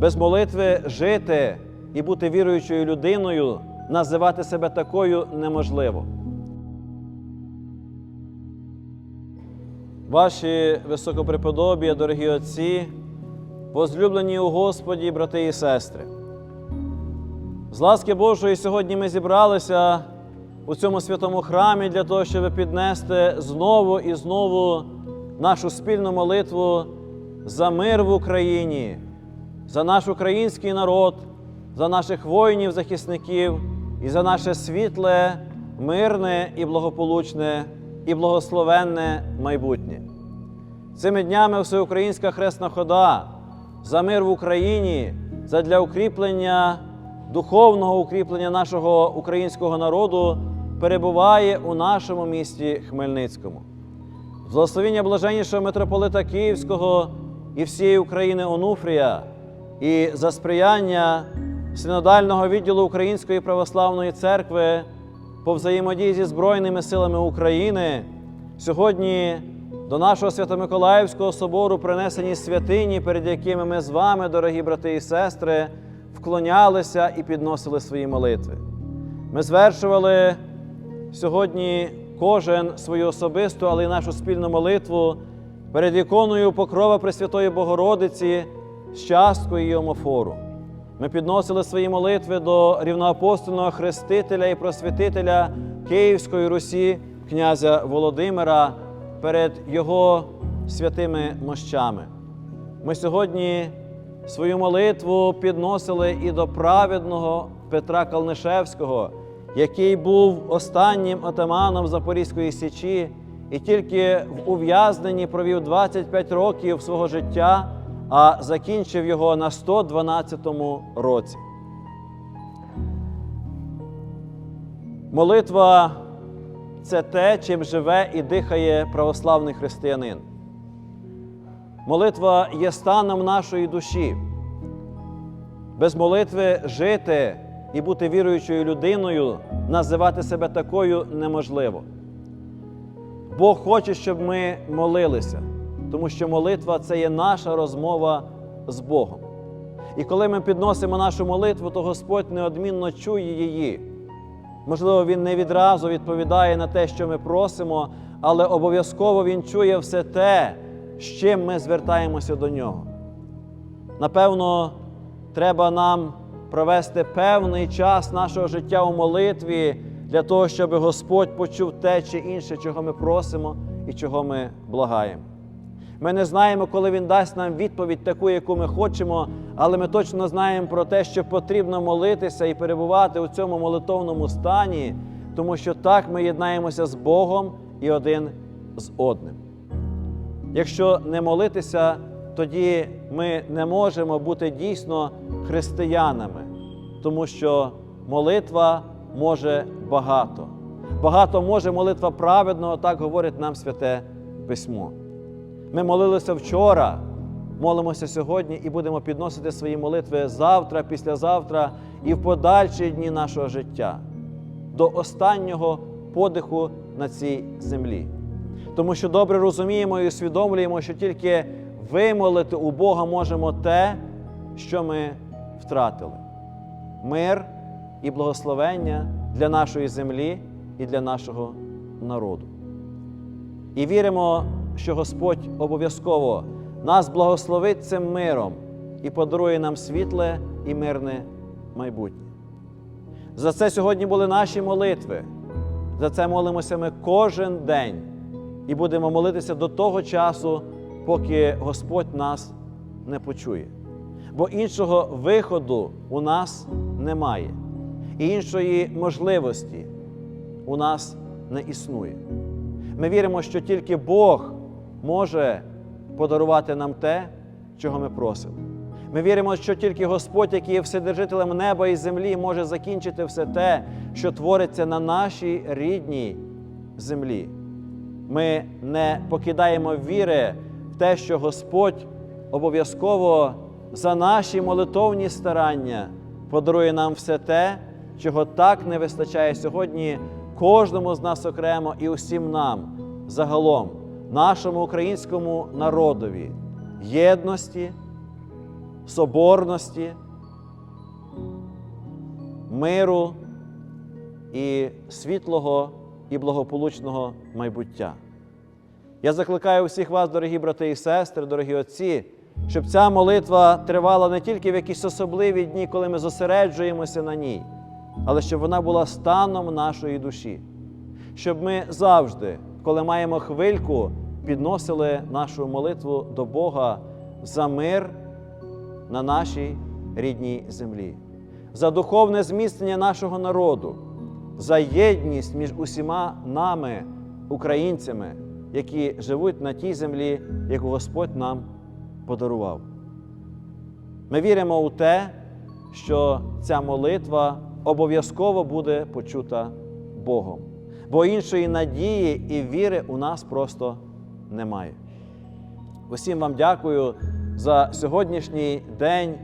Без молитви жити і бути віруючою людиною, називати себе такою неможливо. Ваші високопреподобія, дорогі отці, возлюблені у Господі, брати і сестри. З ласки Божої сьогодні ми зібралися у цьому святому храмі для того, щоб піднести знову і знову нашу спільну молитву за мир в Україні, за наш український народ, за наших воїнів-захисників і за наше світле, мирне і благополучне і благословенне майбутнє. Цими днями Всеукраїнська хресна хода за мир в Україні, задля укріплення, духовного укріплення нашого українського народу перебуває у нашому місті Хмельницькому. Благословіння блаженнішого митрополита Київського і всієї України Онуфрія, і за сприяння синодального відділу Української православної церкви по взаємодії зі Збройними силами України сьогодні до нашого Свято-Миколаївського собору принесені святині, перед якими ми з вами, дорогі брати і сестри, вклонялися і підносили свої молитви. Ми звершували сьогодні кожен свою особисту, але й нашу спільну молитву перед іконою Покрова Пресвятої Богородиці з часткою і омофору. Ми підносили свої молитви до рівноапостольного хрестителя і просвятителя Київської Русі, князя Володимира, перед його святими мощами. Ми сьогодні свою молитву підносили і до праведного Петра Калнишевського, який був останнім отаманом Запорізької Січі і тільки в ув'язненні провів 25 років свого життя, а закінчив його на 112-му році. Молитва це те, чим живе і дихає православний християнин. Молитва є станом нашої душі. Без молитви жити і бути віруючою людиною, називати себе такою неможливо. Бог хоче, щоб ми молилися, тому що молитва це є наша розмова з Богом. І коли ми підносимо нашу молитву, то Господь неодмінно чує її. Можливо, Він не відразу відповідає на те, що ми просимо, але обов'язково Він чує все те, з чим ми звертаємося до нього. Напевно, треба нам провести певний час нашого життя у молитві для того, щоб Господь почув те чи інше, чого ми просимо і чого ми благаємо. Ми не знаємо, коли Він дасть нам відповідь таку, яку ми хочемо, але ми точно знаємо про те, що потрібно молитися і перебувати у цьому молитовному стані, тому що так ми єднаємося з Богом і один з одним. Якщо не молитися, тоді ми не можемо бути дійсно християнами, тому що молитва може багато. Багато може молитва праведного, так говорить нам святе письмо. Ми молилися вчора, молимося сьогодні і будемо підносити свої молитви завтра, післязавтра і в подальші дні нашого життя до останнього подиху на цій землі. Тому що добре розуміємо і усвідомлюємо, що тільки вимолити у Бога можемо те, що ми втратили: мир і благословення для нашої землі і для нашого народу. І віримо, що Господь обов'язково нас благословить цим миром і подарує нам світле і мирне майбутнє. За це сьогодні були наші молитви. За це молимося ми кожен день і будемо молитися до того часу, поки Господь нас не почує. Бо іншого виходу у нас немає, і іншої можливості у нас не існує. Ми віримо, що тільки Бог може подарувати нам те, чого ми просимо. Ми віримо, що тільки Господь, який є вседержителем неба і землі, може закінчити все те, що твориться на нашій рідній землі. Ми не покидаємо віри в те, що Господь обов'язково за наші молитовні старання подарує нам все те, чого так не вистачає сьогодні кожному з нас окремо і усім нам загалом, нашому українському народові, єдності, соборності, миру і світлого і благополучного майбуття. Я закликаю всіх вас, дорогі брати і сестри, дорогі отці, щоб ця молитва тривала не тільки в якісь особливі дні, коли ми зосереджуємося на ній, але щоб вона була станом нашої душі, щоб ми завжди, коли маємо хвильку, підносили нашу молитву до Бога за мир на нашій рідній землі, за духовне зміцнення нашого народу, за єдність між усіма нами, українцями, які живуть на тій землі, яку Господь нам подарував. Ми віримо у те, що ця молитва обов'язково буде почута Богом, бо іншої надії і віри у нас просто немає. Усім вам дякую за сьогоднішній день,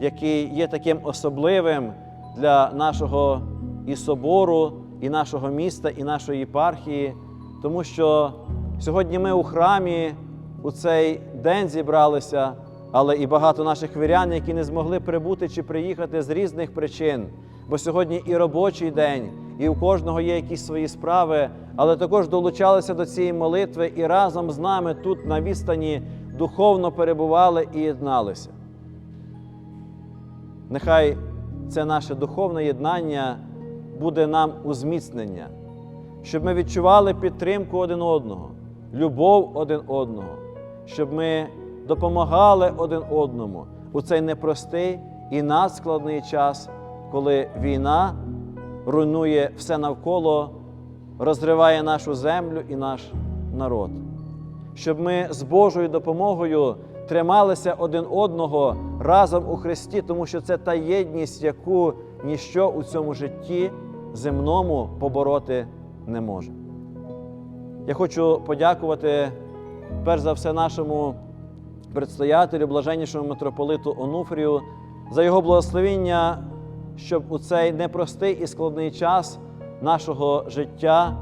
який є таким особливим для нашого і собору, і нашого міста, і нашої єпархії, тому що сьогодні ми у храмі у цей день зібралися, але і багато наших вірян, які не змогли прибути чи приїхати з різних причин. Бо сьогодні і робочий день, і у кожного є якісь свої справи, але також долучалися до цієї молитви і разом з нами тут на відстані духовно перебували і єдналися. Нехай це наше духовне єднання буде нам у зміцнення, щоб ми відчували підтримку один одного, любов один одного, щоб ми допомагали один одному у цей непростий і надскладний час, коли війна руйнує все навколо, розриває нашу землю і наш народ. Щоб ми з Божою допомогою трималися один одного разом у Христі, тому що це та єдність, яку ніщо у цьому житті земному побороти не може. Я хочу подякувати перш за все нашому предстоятелю, блаженнішому митрополиту Онуфрію, за його благословіння, щоб у цей непростий і складний час нашого життя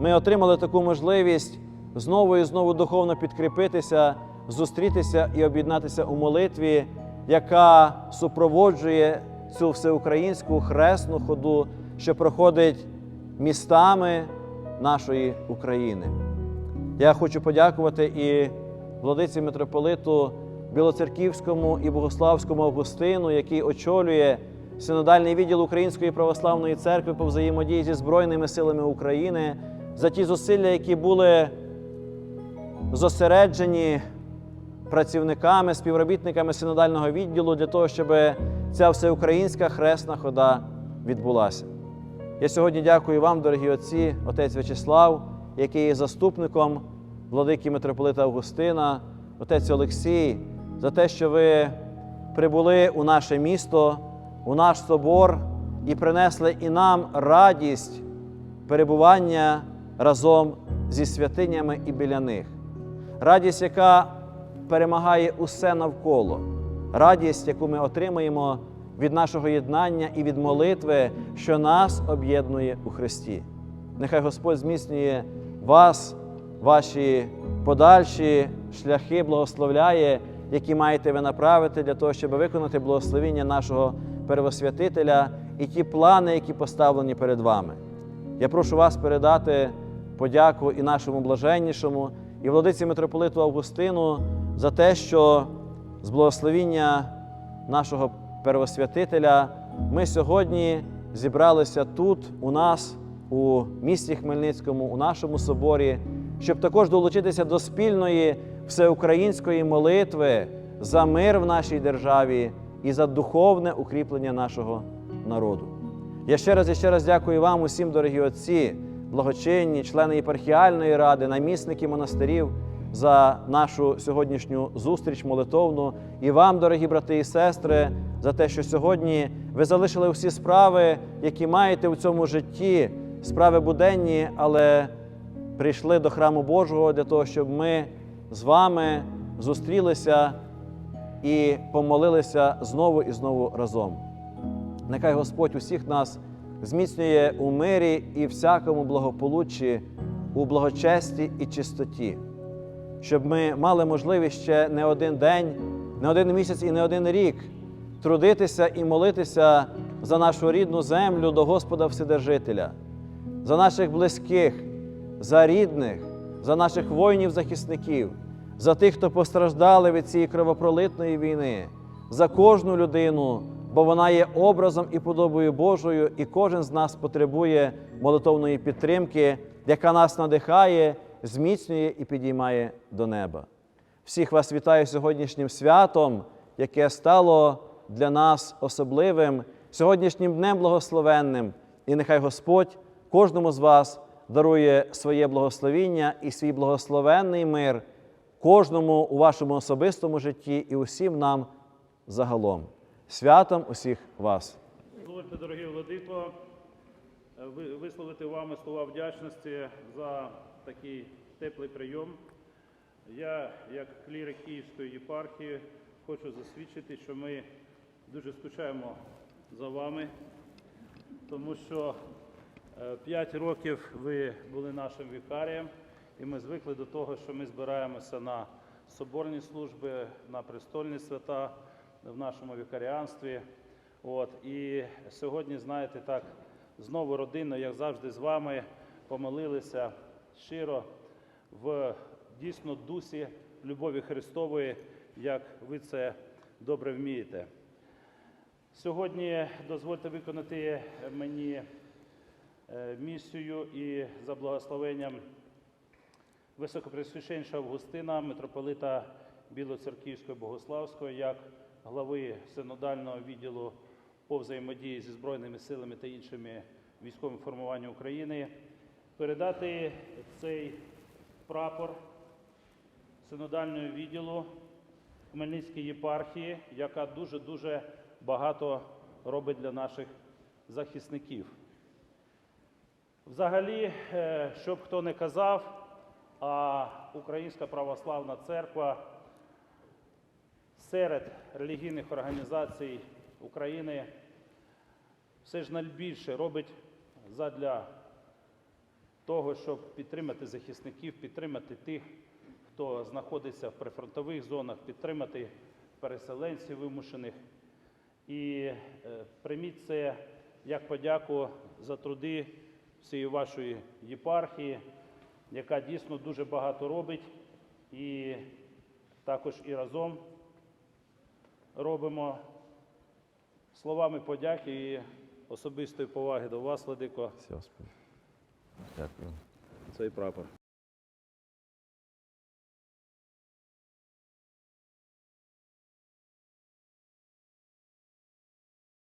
ми отримали таку можливість знову і знову духовно підкріпитися, зустрітися і об'єднатися у молитві, яка супроводжує цю всеукраїнську хресну ходу, що проходить містами нашої України. Я хочу подякувати і владиці митрополиту Білоцерківському і Богославському Августину, який очолює синодальний відділ Української православної церкви по взаємодії зі Збройними силами України за ті зусилля, які були зосереджені працівниками, співробітниками синодального відділу для того, щоб ця всеукраїнська хресна хода відбулася. Я сьогодні дякую вам, дорогі отці, отець В'ячеслав, який є заступником владики митрополита Августина, отець Олексій, за те, що ви прибули у наше місто, у наш собор і принесли і нам радість перебування разом зі святинями і біля них. Радість, яка перемагає усе навколо, радість, яку ми отримаємо від нашого єднання і від молитви, що нас об'єднує у Христі. Нехай Господь зміцнює вас, ваші подальші шляхи благословляє, які маєте ви направити для того, щоб виконати благословіння нашого Первосвятителя і ті плани, які поставлені перед вами. Я прошу вас передати подяку і нашому блаженнішому, і владиці митрополиту Августину за те, що з благословіння нашого Первосвятителя ми сьогодні зібралися тут, у нас, у місті Хмельницькому, у нашому соборі, щоб також долучитися до спільної всеукраїнської молитви за мир в нашій державі і за духовне укріплення нашого народу. Я ще раз і ще раз дякую вам, усім, дорогі отці, благочинні, члени єпархіальної ради, намісники монастирів за нашу сьогоднішню зустріч молитовну і вам, дорогі брати і сестри, за те, що сьогодні ви залишили всі справи, які маєте у цьому житті, справи буденні, але прийшли до храму Божого для того, щоб ми з вами зустрілися і помолилися знову і знову разом. Нехай Господь усіх нас зміцнює у мирі і всякому благополуччі, у благочесті і чистоті, щоб ми мали можливість ще не один день не один місяць і не один рік трудитися і молитися за нашу рідну землю до Господа Вседержителя, за наших близьких, за рідних, за наших воїнів-захисників, за тих, хто постраждали від цієї кровопролитної війни, за кожну людину, бо вона є образом і подобою Божою, і кожен з нас потребує молитовної підтримки, яка нас надихає, зміцнює і підіймає до неба. Всіх вас вітаю сьогоднішнім святом, яке стало для нас особливим, сьогоднішнім днем благословенним. І нехай Господь кожному з вас дарує своє благословіння і свій благословенний мир кожному у вашому особистому житті і усім нам загалом. Святом усіх вас! Дозвольте, дорогі владико, е, висловити вами слова вдячності за такий теплий прийом. Я, як клірик Київської єпархії, хочу засвідчити, що ми дуже скучаємо за вами, тому що е, п'ять років ви були нашим вікарієм, і ми звикли до того, що ми збираємося на соборні служби, на престольні свята в нашому вікаріанстві. От, і сьогодні, знаєте, так, знову родина, як завжди, з вами помолилися щиро в дійсно дусі любові Христової, як ви це добре вмієте. Сьогодні дозвольте виконати мені е, місію і за благословенням Високопресвященша Августина, митрополита Білоцерківської Богославської, як глави синодального відділу по взаємодії зі Збройними силами та іншими військовими формуваннями України, передати цей прапор синодального відділу Хмельницькій єпархії, яка дуже-дуже багато робить для наших захисників. Взагалі, е, щоб хто не казав, а Українська православна церква серед релігійних організацій України все ж найбільше робить задля того, щоб підтримати захисників, підтримати тих, хто знаходиться в прифронтових зонах, підтримати переселенців вимушених. І е, прийміть це як подяку за труди всієї вашої єпархії, яка дійсно дуже багато робить, і також і разом робимо словами подяки і особистої поваги до вас, Владико, Дякую. цей прапор.